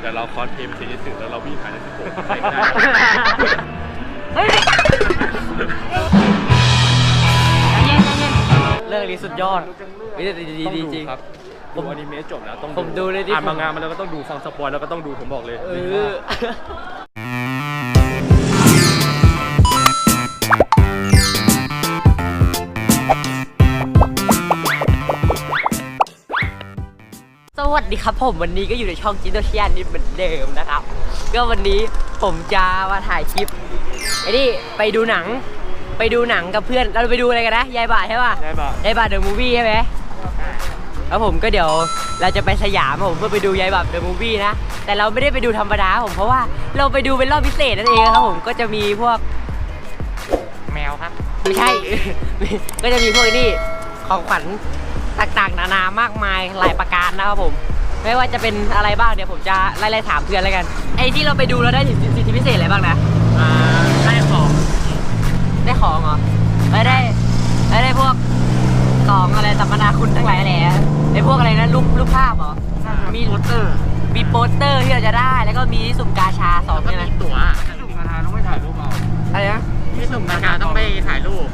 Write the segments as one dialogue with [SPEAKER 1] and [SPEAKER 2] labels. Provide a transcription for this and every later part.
[SPEAKER 1] เดี๋ยวเราคอสเพลย์เป็นเซนิสึแล้วเราวิ่งผ่านนักสิบหกใครก็ได้
[SPEAKER 2] เฮ้ยใจเย็นใจเย็นเรื่องนี้สุดยอดวิดีดีดีจริง
[SPEAKER 1] ครับผมอนิเมะจบแล้วต้อง
[SPEAKER 2] ผมดูเลยดิ
[SPEAKER 1] อ่านมางานมาแล้วก็ต้องดูฟังสปอยแล้วก็ต้องดูผมบอกเลย
[SPEAKER 2] เออ ดีครับผมวันนี้ก็อยู่ในช่องจินโดชิยานนี่เหมือนเดิมนะครับ ก็วันนี้ผมจะมาถ่ายคลิปไอ้นี่ไปดูหนัง ไปดูหนังกับเพื่อนเราไปดูอะไรกันนะยายบ่าใช่ป่ะ
[SPEAKER 1] ได้ป่ะ
[SPEAKER 2] ยายบาเดอะมูวี่ใช่ไหมแล้วผมก็เดี๋ยวเราจะไปสยามผมเพื่อไปดูยายบาเดอะมูวี่นะแต่เราไม่ได้ไปดูธรรมดาผมเพราะว่าเราไปดูเป็นรอบพิเศษนั่นเองครับผมก็จะมีพวกแมวครับไม่ใช่ ก็จะมีพวกนี่ของขวัญต่างๆ นานามากมายหลายประการนะครับผม ไม่ว่าจะเป็นอะไรบ้างเดี๋ยวผมจะไล่ๆถามเพื่อนแล้วกัน ไอ้ที่เราไปดูเราได้สิทธิพิเศษอะไรบ้างนะ
[SPEAKER 1] อ่าได้ของ
[SPEAKER 2] ได้ของเหรอไม่ได้ไม่ได้พวกของอะไรสัมมนาคุณทั้งหลายแหละไอ้พวกอะไรนะรูปรูปภาพเหรอ มี โปสเตอร์มีโปสเตอร์ที่เราจะได้ แล้วก็มีสุ่มกาชาสองใช่ไหม
[SPEAKER 1] ตั๋วสุ่มกาชาต้องไปถ่ายรูปเอา
[SPEAKER 2] อะไรนะ
[SPEAKER 3] ที่สุ่มกาชาต้องไปถ่ายรูป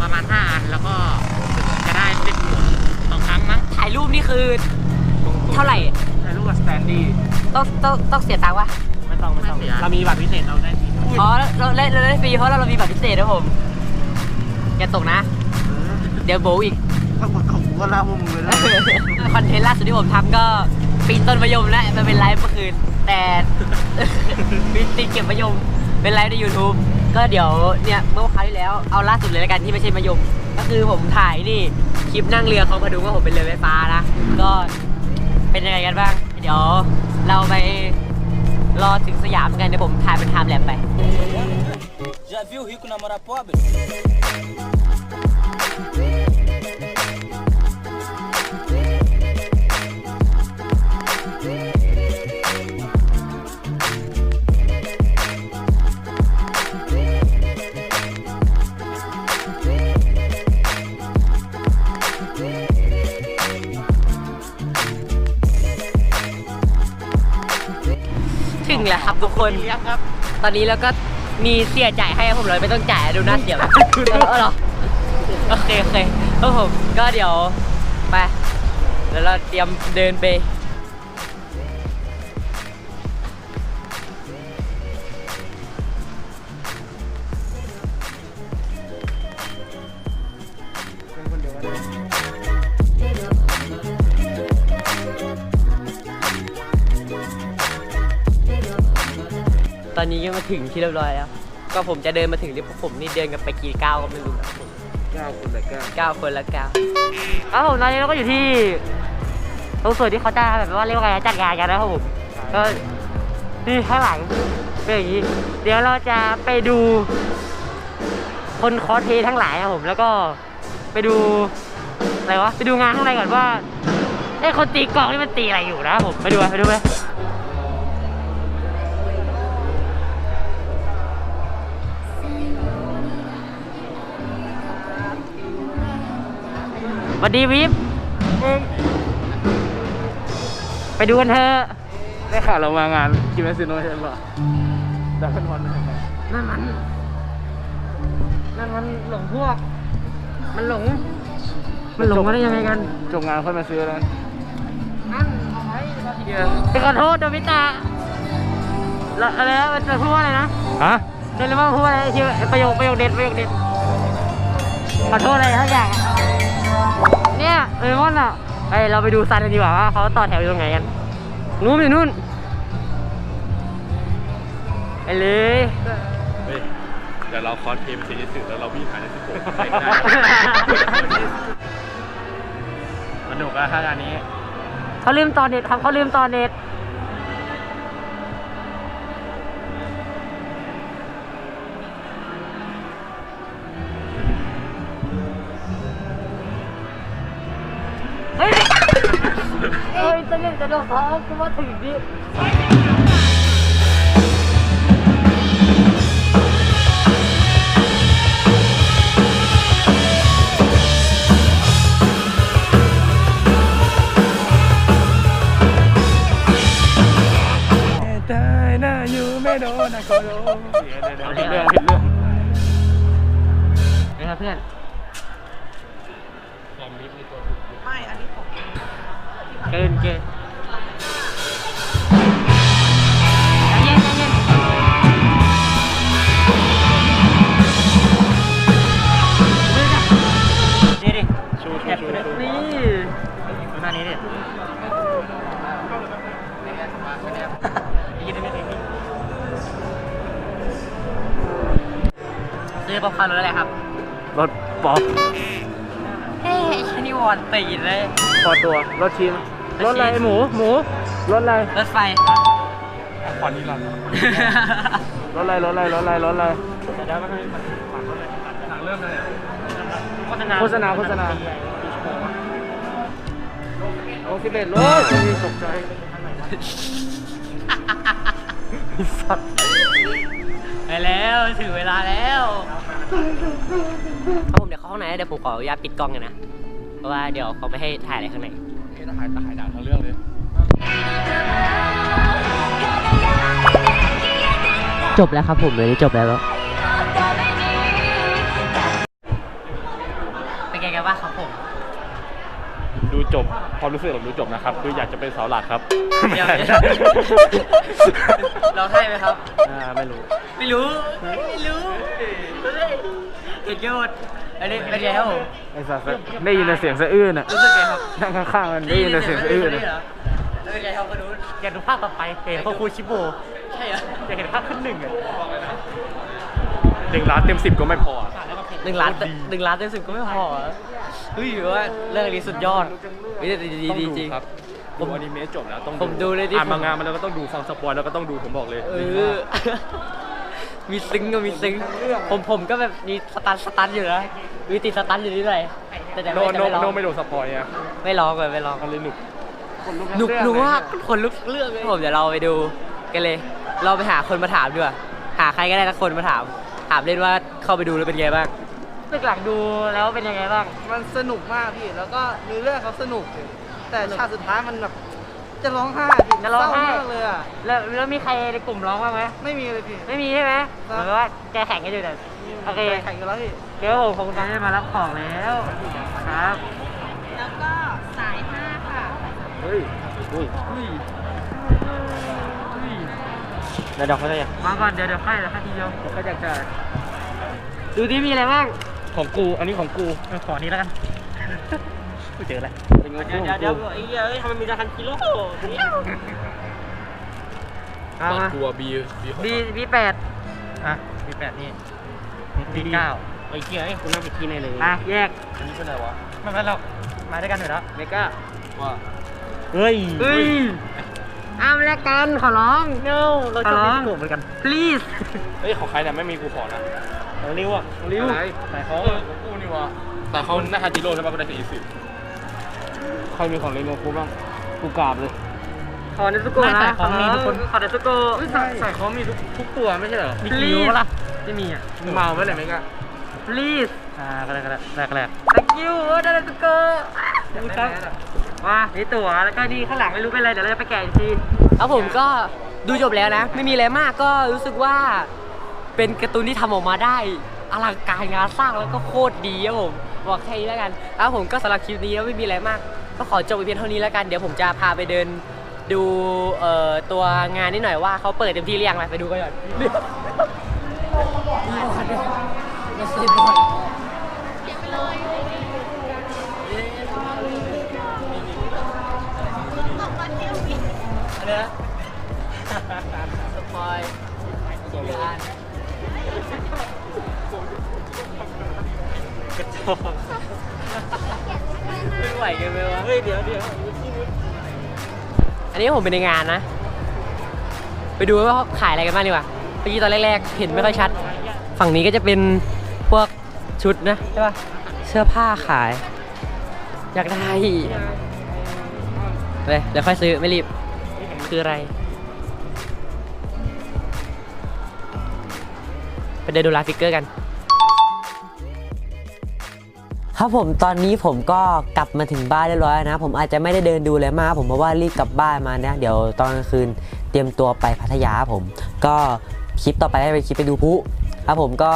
[SPEAKER 3] ประมาณ5อันแล้วก็จะได้เล่นตั๋วสองครั้งมั้ง
[SPEAKER 2] ถ่ายรูปนี่คือ เท่าไหร่
[SPEAKER 1] ถ่ายรูปกับสแตนดี้
[SPEAKER 2] ต้องต้องต้องเสียตังค์วะ
[SPEAKER 1] ไม่ต้องไม่ต้อง
[SPEAKER 3] ไม่เสีย
[SPEAKER 1] เรามีบัตรพิเศษเราได้ฟรี
[SPEAKER 2] อ๋อเราเราเราได้ฟรีเพราะเราเรามีบัตรพิเศษนะผมอย่าตกนะ เดี๋ยวโบอีก
[SPEAKER 3] ถ้าผมตกก็ล่ามุมเลย
[SPEAKER 2] คอนเทนต์ล่าสุดที่ผมทำก็ปีนต้นมะยมและมันเป็นไลฟ์เมื่อคืนแต่ปีนตีนเก็บมะยมเป็นไลฟ์ใน YouTube ก็เดี๋ยวเนี่ยเมื่อคราวที่แล้วเอาล่าสุดเลยแล้วกันที่ไม่ใช่มะยม ก็คือผมถ่ายนี่คลิปนั่งเรือของพดุงว่าผมเป็นเรือไฟฟ้านะก็ เป็นยังไงกันบ้าง เดี๋ยวเราไปรอถึงสยามกันเดี๋ยวผมถ่ายเป็นไทม์แลปไป
[SPEAKER 4] Já viu rico namorar pobre?
[SPEAKER 2] ถึงแล้วครับทุกคนตอนนี้เราก็มีเสียจ่ายให้ครับผมเลยไม่ต้องจ่ายดูหน้าเสียแบบเออเหรอโอเคโอเคครับผมก็เดี๋ยวไปเดี๋ยวเราเตรียมเดินไป อนนี้ก็มาถึงที่เรียบร้อยแล้ว ก็ผมจะเดินมาถึงที่พวกผมนี่เดินกันไปกี่ก้าวก็ไม่รู้นะ
[SPEAKER 1] เก้าคนละเก้า
[SPEAKER 2] เก้าคนละเก้าวครับผมตอนนี้เราก็อยู่ที่ตรงส่วนที่เขาจะแบบว่าเรียกว่าไงจัดงานกันนะครับผมก็นี่ข้างหลังเป็นอย่างนี้ เดี๋ยวเราจะไปดูคนคอสเพลย์ทั้งหลายครับผม แล้วก็ไปดูอะไรวะไปดูงานข้างในก่อนว่าไอ้คนตีกลองนี่มันตีอะไรอยู่นะครับผมไปดูไปไปดูไป วัสดีวิฟไปดูกันเถอะ
[SPEAKER 1] ได้ข่าวเรามางานคิมเมซิโนใช่ป่ะดับเบิลฮอนใช่ไหม
[SPEAKER 2] นั่นมัน นั่นมันหลงพวก มันหลง มันหลงมาได้ยังไงกัน
[SPEAKER 1] จบงานค่อยมาซื้อแล้ว
[SPEAKER 2] นั่นเอาไว้รอทีเดียวไปขอโทษโดมิตาแล้วอะไรนะมันจะพูดว่าอะไรนะ
[SPEAKER 1] ฮะ
[SPEAKER 2] เดนเลมอนพูดอะไรชื่อประโยคประโยคเด็ดประโยคเด็ดขอโทษอะไรทั้งอย่างอะ เนี่ยเดนเลมอนอะไปเราไปดูซันกันดีกว่าว่าเขาต่อแถวอยู่ตรงไหนกันนู้นอยู่นู่นไปเลย
[SPEAKER 1] เฮ้ยเดี๋ยวเราคอสเพลย์เป็นเซนิสึแล้วเราวิ่งผ่านนักสิบหกใครก็ได้สนุกอะถ้างานนี้
[SPEAKER 2] เขาลืมต่อเน็ตครับเขาลืมต่อเน็ต จะเล่นจะโดนเขากูมาถึงดิ
[SPEAKER 1] โดนนะโคโดเดี๋ยวเดี๋ยวเดี๋ยวผิดเรื่องผิดเรื่อง
[SPEAKER 2] นะครับเพื่อนเกินเกิน ป๊อปคอร์นรถอะไรครับ
[SPEAKER 1] รถป๊อป
[SPEAKER 2] เฮ้ยชนิวอนตีนเลย
[SPEAKER 1] พอตัว รถชีมรถอะไรหมู หมู รถอะไร
[SPEAKER 2] รถไฟ
[SPEAKER 1] ขอนี้รถรถอะไร รถอะไร รถอะไร รถอะไร เดี๋ยวมันฝังรถเลยหนังเริ่มเลย
[SPEAKER 3] โฆษณา
[SPEAKER 1] โฆษณา โฆษณาโอ้สิบเอ็ดรถตกใจสัตว์
[SPEAKER 2] ไปแล้ว ถึงเวลาแล้ว ครับผมเดี๋ยวเข้าห้องไหนเดี๋ยวผมขออนุญาตปิดกล้องกันนะ เพราะว่าเดี๋ยวเขาไม่ให้ถ่ายอะไรข้างใน
[SPEAKER 1] นี่ถ่ายถ่ายหนังทั้งเรื่องเลย
[SPEAKER 2] จบแล้วครับผมเลยจบแล้วเป็นไงกันบ้างครับผม
[SPEAKER 1] ดูจบความรู้สึกผมดูจบนะครับ คืออยากจะเป็นเสาหลักครับ
[SPEAKER 2] เดี๋ยวเราให้ไหมครับ
[SPEAKER 1] อ่าไม่รู้
[SPEAKER 2] ไม่รู้ ไม่รู้เกิดยอดอันนี้เป็นไงครับผม
[SPEAKER 1] ไอ้สัสได้ยินแต่เสียงสะอื้นอะ
[SPEAKER 2] รู้สึกไงครับ
[SPEAKER 1] นั่งข้างๆมันได้ยินแต่เสียงสะอื้น
[SPEAKER 2] ได้
[SPEAKER 1] อะ
[SPEAKER 2] ยินเสียงสะอื้นเหรอแล้วเป็นไงครับคุณนุ้น
[SPEAKER 3] อยากดูภาคต่อไปเห็นพ่อครูชิโบ
[SPEAKER 2] ใช่เหรอ
[SPEAKER 3] อยากเห็นภาคขึ้นหนึ่งอะ
[SPEAKER 1] หนึ่งล้านเต็มสิบก็ไม่พออะ
[SPEAKER 2] หนึ่งล้านหนึ่งล้านเต็มสิบก็ไม่พอ เหรอเฮ้ยว่าเรื่องนี้สุดยอดวิดีดี
[SPEAKER 1] ต้อง
[SPEAKER 2] ดี
[SPEAKER 1] ดู
[SPEAKER 2] จริง
[SPEAKER 1] ครับดูอนิเมะจบแล้วต้อง
[SPEAKER 2] ผมดูเลยดิ
[SPEAKER 1] อ่านมางานมาแล้วก็ต้องดูฟังสปอยแล้วก็ต้องดูผมบอกเลย
[SPEAKER 2] เออ มีซึ้งก็มีซึ้ง ผมผมก็แบบมีสตันสตันอยู่นะมีติดสตันอยู่นิดหน่อยแต่แต่
[SPEAKER 1] โน
[SPEAKER 2] ไม่
[SPEAKER 1] โน
[SPEAKER 2] จะไม่ร้อง
[SPEAKER 1] โนไม่โดนสปอยอะ
[SPEAKER 2] ไม่ร้องเลยไม่ร้อง
[SPEAKER 1] มันเลยหนุก
[SPEAKER 2] หนุกหนุกมากคนลุกเรื่องเลยผมเดี๋ยวเราไปดูกันเลย เราไปหาคนมาถามดีกว่าหาใครก็ได้สักคนมาถาม ถามเล่นว่าเข้าไปดูแล้วเป็นไงบ้าง ตึกหลังดูแล้วเป็นยังไงบ้าง
[SPEAKER 5] มันสนุกมากพี่แล้วก็เนื้อเรื่องเขาสนุกอยู่แต่ฉากสุดท้ายมันแบบจะร้องไห้พี่
[SPEAKER 2] จะร้องไห้
[SPEAKER 5] เศมากเลยอะ
[SPEAKER 2] แล้วแล้วมีใครในกลุ่มร้องบ้างไหม
[SPEAKER 5] ไม่มีเลยพี่
[SPEAKER 2] ไม่มีใช่ไหม
[SPEAKER 5] ครั
[SPEAKER 2] เห
[SPEAKER 5] บ
[SPEAKER 2] มือนว่าแกแข่งกันอยู่แต่โอเค
[SPEAKER 5] แข่งกันแล้วพี่
[SPEAKER 2] เดี๋ยวผมคงจะได้มารับของแล้วครับ
[SPEAKER 6] แล้วก็สายห้าค่ะ
[SPEAKER 1] เฮ้ยอุ้ย
[SPEAKER 2] เดี๋ยวเดี๋ยวเขาจะมาก่อนเดี๋ยวเดี๋ยวค่อยเดี๋ยวค่อยทีเดียวเดี๋ยวค่อยจัดการดูที่มีอะไรบ้าง
[SPEAKER 1] ของกู อันนี้ของกู
[SPEAKER 3] ขอนี้แล้วกันกูเจอแล้ว
[SPEAKER 1] เป็น
[SPEAKER 2] เดี๋
[SPEAKER 1] เงิ
[SPEAKER 2] ยวนเดี๋ยวเดี๋ยวไอ้เหี้ยเอ้ยทำไมมีราคากิโลเอามา
[SPEAKER 1] กลัวบีบี
[SPEAKER 2] บีบีแปด
[SPEAKER 3] อะมีแปดนี่มีเก้าไอ้เกี้ยไอ้คุณนั่งไปกินเลยเลย
[SPEAKER 2] อะแยก
[SPEAKER 1] อันนี้เป็นอะไรวะ
[SPEAKER 3] ไม่เป็นไรหรอกมาด้วยกันอยู่แล้ว
[SPEAKER 2] เมก้า
[SPEAKER 1] ว่า
[SPEAKER 3] เฮ้ย
[SPEAKER 2] เฮ้ยอ้ามแลกกันขอร้อง
[SPEAKER 3] เน้เราชอบเล่นกลุ่มเหมือนกัน
[SPEAKER 2] please
[SPEAKER 1] เฮ้ยของใครเนี่ยไม่มีกูขอนะ
[SPEAKER 3] ของริ้วอะ
[SPEAKER 1] ริ้ว
[SPEAKER 3] ใส่ของ
[SPEAKER 1] เออของกูนี่วะแต่เขาหน้าฮาจิโร่ใช่ปะก็ได้สี่สิบใครมีของเลโนกูบ้างกูกราบเลย
[SPEAKER 2] ขอเนสโกะ
[SPEAKER 3] ไม่
[SPEAKER 2] นะ
[SPEAKER 3] ใส่ของมีทุกคน
[SPEAKER 2] ขอเนสโกะ
[SPEAKER 1] ใส่ใส่เขามีทุกทุกตัวไม่ใช่เหรอ
[SPEAKER 3] มีกี่ริ้วล่ะไม่มีอะ
[SPEAKER 1] มึงเมาไหมเนี่ยเมกะ
[SPEAKER 2] please
[SPEAKER 3] อ่าก็ได้ก็ได้แรกแรก
[SPEAKER 2] thank you ได้เนสโกะครับมานี่ตั๋วแล้วก็นี่ข้างหลังไม่รู้เป็นอะไร เดี๋ยวเราจะไปแกะอีกที แล้วผมก็ ดูจบแล้วนะ ไม่มีอะไรมากก็รู้สึกว่าเป็นการ์ตูนที่ทำออกมาได้อลังการงานสร้างแล้วก็โคตรดีครับผมบอกแค่นี้แล้วกันแล้วผมก็สำหรับคลิปนี้แล้วไม่มีอะไรมาก ก็ขอจบไปเพียงเท่านี้แล้วกันเดี๋ยวผมจะพาไปเดินดูเอ่อตัวงานนิดหน่อยว่าเขาเปิดเต็มที่หรือยังไปดูกันก่อน กระจอกไม่ไหวกันไหมวะ เฮ้ยเดี๋ยวเดี๋ยวอันนี้ผมเป็นในงานนะ ไปดูว่าเขาขายอะไรกันบ้างดีกว่าเมื่อกี้ตอนแรกๆ เห็นไม่ค่อยชัด ฝั่งนี้ก็จะเป็นพวกชุดนะใช่ป่ะ เสื้อผ้าขาย อยากได้เลยเดี๋ยวค่อยซื้อไม่รีบ คืออะไร ไปเดินดูลาฟิกเกอร์กัน ครับผมตอนนี้ผมก็กลับมาถึงบ้านเรียบร้อยนะ ผมอาจจะไม่ได้เดินดูเลยมาก ผมเพราะว่ารีบกลับบ้านมานะเดี๋ยวตอนกลางคืนเตรียมตัวไปพัทยาผม ก็คลิปต่อไปได้เป็นคลิปไปดูพุครับผมก็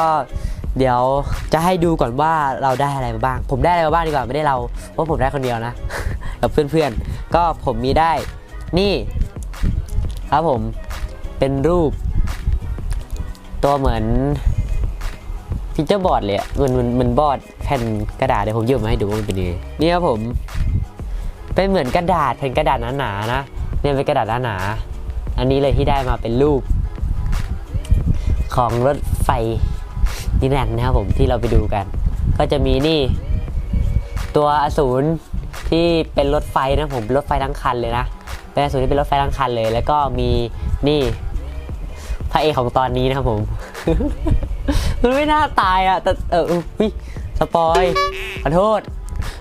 [SPEAKER 2] เดี๋ยวจะให้ดูก่อนว่าเราได้อะไรมาบ้าง ผมได้อะไรมาบ้างดีกว่าไม่ได้เราเพราะผมได้คนเดียวนะ กับเพื่อนๆ ก็ผมมีได้นี่ ครับผมเป็นรูป ตัวเหมือนฟีเจอร์บอร์ดเลยอะมันมันมันบอร์ดแผ่นกระดาษเดี๋ยวผมยืมมาให้ดูว่ามันเป็นยังไงนี่ครับผม เป็นเหมือนกระดาษแผ่นกระดาษหนาๆนะเนี่ยเป็นกระดาษหนาๆอันนี้เลยที่ได้มาเป็นรูป ของรถไฟนิรันดร์นะครับผมที่เราไปดูกัน ก็จะมีนี่ ตัวอสูรที่เป็นรถไฟนะผมรถไฟทั้งคันเลยนะเป็นอสูรที่เป็นรถไฟทั้งคันเลย แล้วก็มีนี่ พระเอกของตอนนี้นะครับผม มันไม่น่าตายอะแต่เอออุ้ยสปอยขอโทษ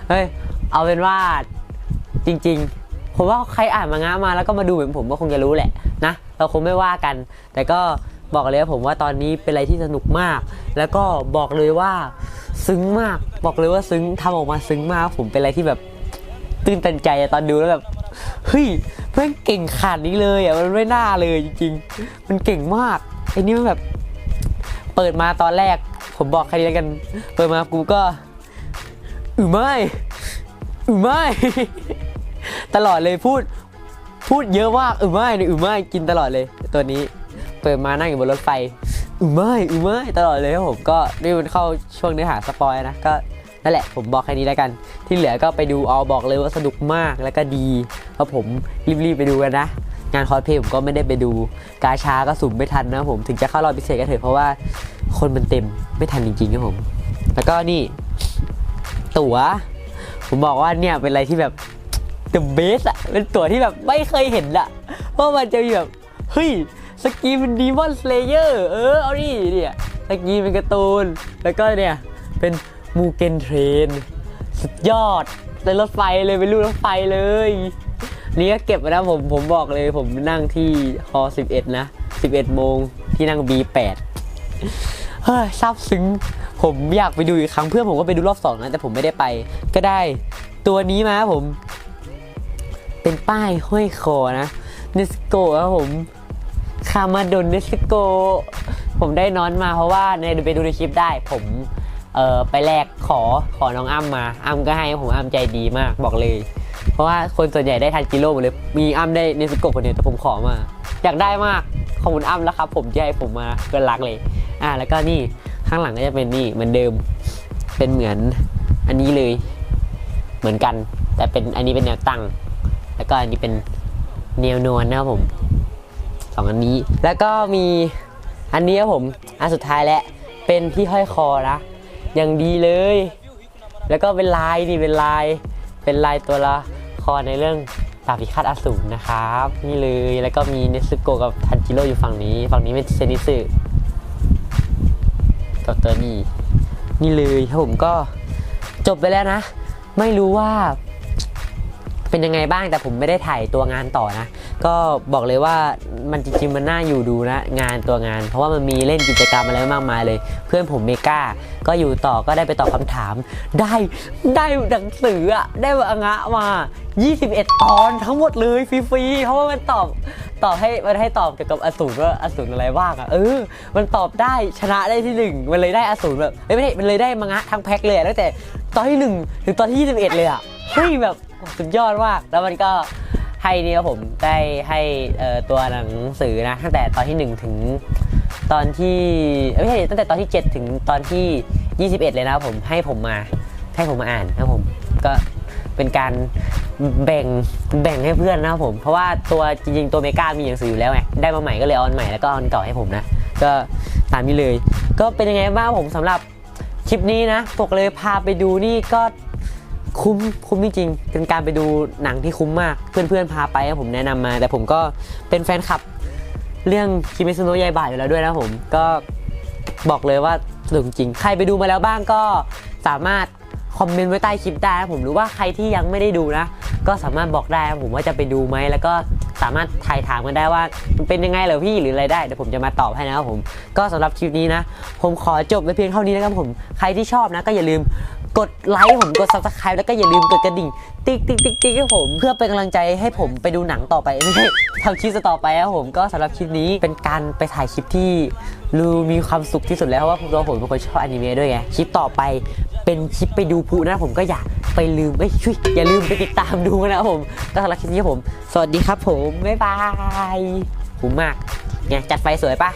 [SPEAKER 2] เฮ้ย เอาเป็นว่าจริง ๆ ผมว่าใครอ่านมังงะมาแล้วก็มาดูเหมือนผมก็คงจะรู้แหละนะ เราคงไม่ว่ากัน แต่ก็บอกเลยว่าผมว่าตอนนี้เป็นอะไรที่สนุกมาก แล้วก็บอกเลยว่าซึ้งมาก บอกเลยว่าซึ้งทำออกมาซึ้งมาก ผมเป็นอะไรที่แบบตื่นตันใจตอนดูแล้วแบบ เฮ้ยเพื่อนเก่งขนาดนี้เลยอะมันไม่น่าเลยจริงๆ มันเก่งมากไอ้นี่มันแบบ เปิดมาตอนแรก ผมบอกแค่นี้แล้วกัน เปิดมากูก็อือไม่อือไม่ ตลอดเลยพูด พูดเยอะมากอือไม่เนี่ยอือไม่กินตลอดเลยตัวนี้เปิดมานั่งอยู่บนรถไฟอือไม่อือไม่ตลอดเลยครับผมก็นี่มันเข้าช่วงเนื้อหาสปอยนะก็ นั่นแหละผมบอกแค่นี้แล้วกัน ที่เหลือก็ไปดูเอาบอกเลยว่าสนุกมากแล้วก็ดีเพราะผมรีบๆไปดูกันนะ งานคอสเพลย์ผมก็ไม่ได้ไปดู กาชาก็สุ่มไม่ทันนะผมถึงจะเข้ารอบพิเศษก็เถอะเพราะว่าคนมันเต็มไม่ทันจริงๆครับผม แล้วก็นี่ ตั๋ว ผมบอกว่าเนี่ยเป็นอะไรที่แบบ the best อะเป็นตั๋วที่แบบไม่เคยเห็นอะว่ามันจะมีแบบเฮ้ยสกีเป็นดีมอนสเลเยอร์เออเอาดิเนี่ยสกีเป็นการ์ตูน แล้วก็เนี่ยเป็น มูเกนเทรน สุดยอดเป็นรถไฟเลยเป็นรูปรถไฟเลย นี่ก็เก็บไว้นะผมผมบอกเลยผมนั่งที่ฮอ11 นะ 11 โมงที่นั่ง B8 เฮ้ยซาบซึ้งผมอยากไปดูอีกครั้งเพื่อนผมก็ไปดูรอบสองนะแต่ผมไม่ได้ไป ก็ได้ตัวนี้มาผม เป็นป้ายห้อยคอนะเนสโกครับผมคามาดนเนสโกผมได้นอนมาเพราะว่าในไปดูในคลิปได้ผม เออไปแลกขอขอน้องอ้ำมาอ้ำก็ให้ผมอ้ำใจดีมากบอกเลย เพราะว่าคนส่วนใหญ่ได้ทันกิโลหมดเลยมีอ้ำได้เนสโกคนเดียวแต่ผมขอมา อยากได้มากขอบคุณอ้ำแล้วครับ ผมที่ให้ผมมาเกินรักเลย อ่าแล้วก็นี่ข้างหลังก็จะเป็นนี่เหมือนเดิมเป็นเหมือนอันนี้เลย เหมือนกัน แต่เป็นอันนี้เป็นแนวตั้ง แล้วก็อันนี้เป็นแนวนวลนะครับผมสองอันนี้ แล้วก็มีอันนี้ครับผมอันสุดท้ายแล้วเป็นที่ห้อยคอนะ อย่างดีเลย แล้วก็เป็นลายนี่เป็นลาย เป็นลายตัวละครในเรื่องดาบพิฆาตอสูรนะครับ นี่เลยแล้วก็มีเนซึโกกับทันจิโร่อยู่ฝั่งนี้ ฝั่งนี้เป็นเซนิสึกับตัวนี้ นี่เลยครับผมก็จบไปแล้วนะ ไม่รู้ว่าเป็นยังไงบ้างแต่ผมไม่ได้ถ่ายตัวงานต่อนะ ก็บอกเลยว่ามันจริงๆมันน่าอยู่ดูนะงานตัวงาน เพราะว่ามันมีเล่นกิจกรรมอะไรมากมายเลย เพื่อนผมเมกาก็อยู่ต่อก็ได้ไปตอบคำถาม ได้ได้หนังสืออะได้อังะมา 21 ตอนทั้งหมดเลยฟรีๆเพราะว่ามันตอบตอบให้มันให้ตอบเกี่ยวกับอสูรว่าอสูรอะไรบ้างอะเออ มันตอบได้ชนะได้ที่หนึ่งมันเลยได้อสูรแบบไม่ใช่มันเลยได้มังงะทั้งแพ็คเลยตั้งแต่ตอนที่หนึ่งถึงตอนที่ 21 เลยอะเฮ้ยแบบสุดยอดมากแล้วมันก็ ให้นี่ครับผมได้ให้ตัวหนังสือนะตั้งแต่ตอนที่ 1 ถึงตอนที่ไม่ใช่ตั้งแต่ตอนที่ 7 ถึงตอนที่ 21 เลยนะผมให้ผมมาให้ผมมาอ่านนะผมก็เป็นการแบ่งแบ่งให้เพื่อนนะผม เพราะว่าตัวจริงๆตัวเมกามีหนังสืออยู่แล้วไงได้มาใหม่ก็เลยอาอันใหม่แล้วก็อาอันเก่าให้ผมนะ ก็ตามนี้เลย ก็เป็นยังไงบ้างผมสำหรับคลิปนี้นะบอกเลยพาไปดูนี่ก็ คุ้มคุ้มจริงๆเป็นการไปดูหนังที่คุ้มมาก เพื่อนๆพาไปผมแนะนำมา แต่ผมก็เป็นแฟนคลับ เรื่องคิมิซุโนะยายบะอยู่แล้วด้วยนะผม ก็บอกเลยว่าสนุกจริง ใครไปดูมาแล้วบ้างก็สามารถคอมเมนต์ไว้ใต้คลิปได้นะผมหรือว่าใครที่ยังไม่ได้ดูนะ ก็สามารถบอกได้นะผมว่าจะไปดูไหมแล้วก็ สามารถถ่ายถามกันได้ว่ามันเป็นยังไงเหรอพี่หรืออะไรได้เดี๋ยวผมจะมาตอบให้นะครับผม ก็สำหรับคลิปนี้นะ ผมขอจบไว้เพียงเท่านี้นะครับผมใครที่ชอบนะก็อย่าลืมกดไลค์ผมกด s u b สไครป์แล้วก็อย่าลืมกดกระดิ่ง ติ๊กติ๊กติ๊กติ๊กให้ผม เพื่อเป็นกำลังใจให้ผมไปดูหนังต่อไปไม่ใช่ทำคลิปต่อไปครับผมก็สำหรับคลิปนี้เป็นการไปถ่ายคลิปที่ รูมีความสุขที่สุดแล้วเพราะว่าตัวผมเป็นคนชอบอนิเมะด้วยไงคลิปต่อไปเป็นคลิปไปดูผู้นะผมก็อยากไปลืมไม่ช่วยอย่าลืมไปติดตามดูนะครับผมก็สำหรับคลิปนี้ผม สวัสดีครับผมบ๊ายบายคุ้มมากไงจัดไฟสวยปะ